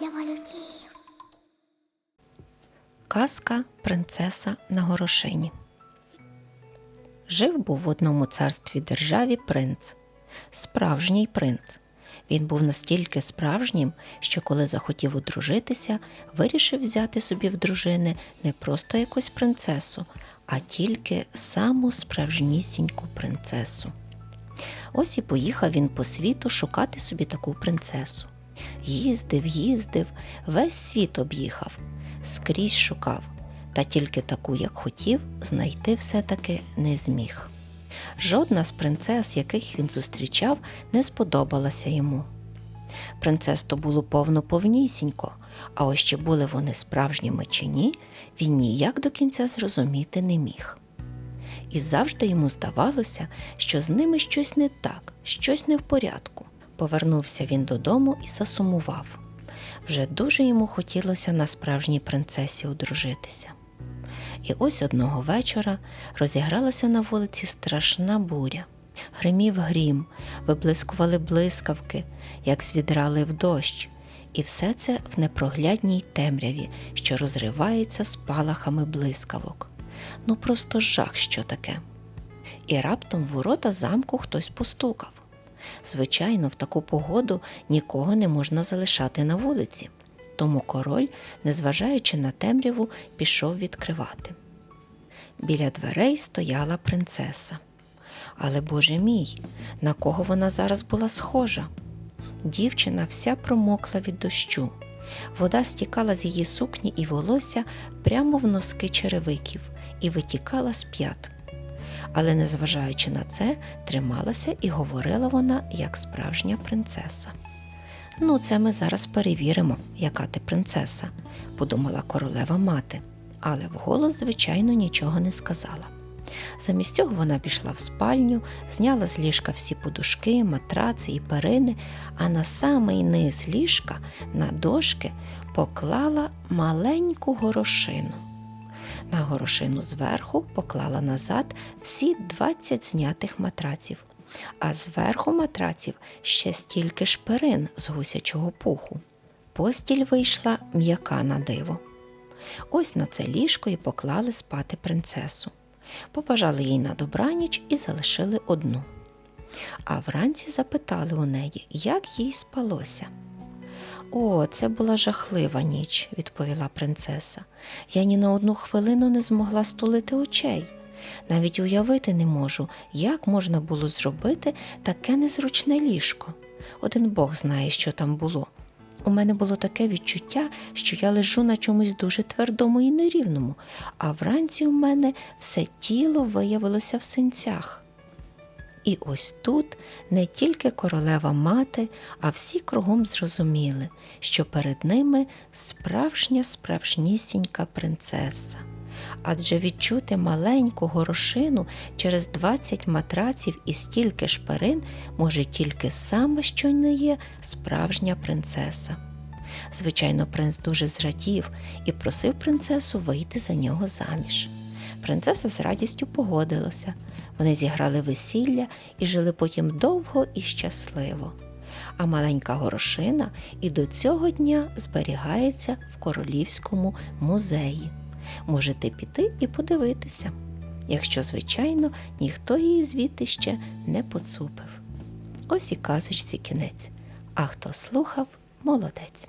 для малюків. Казка принцеса на горошині. Жив був в одному царстві державі принц. Справжній принц. Він був настільки справжнім, що, коли захотів одружитися, вирішив взяти собі в дружини не просто якусь принцесу, а тільки саму справжнісіньку принцесу. Ось і поїхав він по світу шукати собі таку принцесу. Їздив, їздив, весь світ об'їхав, скрізь шукав, та тільки таку, як хотів, знайти все-таки не зміг. Жодна з принцес, яких він зустрічав, не сподобалася йому. Принцес то було повно повнісінько, а ось чи були вони справжніми чи ні, він ніяк до кінця зрозуміти не міг. І завжди йому здавалося, що з ними щось не так, щось не в порядку. Повернувся він додому і засумував. Вже дуже йому хотілося на справжній принцесі одружитися. І ось одного вечора розігралася на вулиці страшна буря. Гримів грім, виблискували блискавки, як звідрали в дощ, і все це в непроглядній темряві, що розривається спалахами блискавок. Ну просто жах, що таке. І раптом в ворота замку хтось постукав. Звичайно, в таку погоду нікого не можна залишати на вулиці, тому король, незважаючи на темряву, пішов відкривати. Біля дверей стояла принцеса. Але, боже мій, на кого вона зараз була схожа? Дівчина вся промокла від дощу. Вода стікала з її сукні і волосся прямо в носки черевиків і витікала з п'ят. Але, незважаючи на це, трималася і говорила вона як справжня принцеса. Ну, це ми зараз перевіримо, яка ти принцеса, подумала королева мати, але вголос, звичайно, нічого не сказала. Замість цього вона пішла в спальню, зняла з ліжка всі подушки, матраци і перини, а на самий низ ліжка на дошки поклала маленьку горошину. На горошину зверху поклала назад всі 20 знятих матраців, а зверху матраців ще стільки ж перин з гусячого пуху. Постіль вийшла м'яка на диво. Ось на це ліжко і поклали спати принцесу. Побажали їй на добраніч і залишили одну. А вранці запитали у неї, як їй спалося. О, це була жахлива ніч, відповіла принцеса. Я ні на одну хвилину не змогла стулити очей. Навіть уявити не можу, як можна було зробити таке незручне ліжко. Один Бог знає, що там було. У мене було таке відчуття, що я лежу на чомусь дуже твердому і нерівному, а вранці у мене все тіло виявилося в синцях. І ось тут не тільки королева мати, а всі кругом зрозуміли, що перед ними справжня справжнісінька принцеса. Адже відчути маленьку горошину через 20 матраців і стільки шперин може тільки саме, що не є справжня принцеса. Звичайно, принц дуже зрадів і просив принцесу вийти за нього заміж. Принцеса з радістю погодилася. Вони зіграли весілля і жили потім довго і щасливо. А маленька горошина і до цього дня зберігається в королівському музеї. Можете піти і подивитися, якщо, звичайно, ніхто її звідти ще не поцупив. Ось і казочці кінець. А хто слухав, молодець.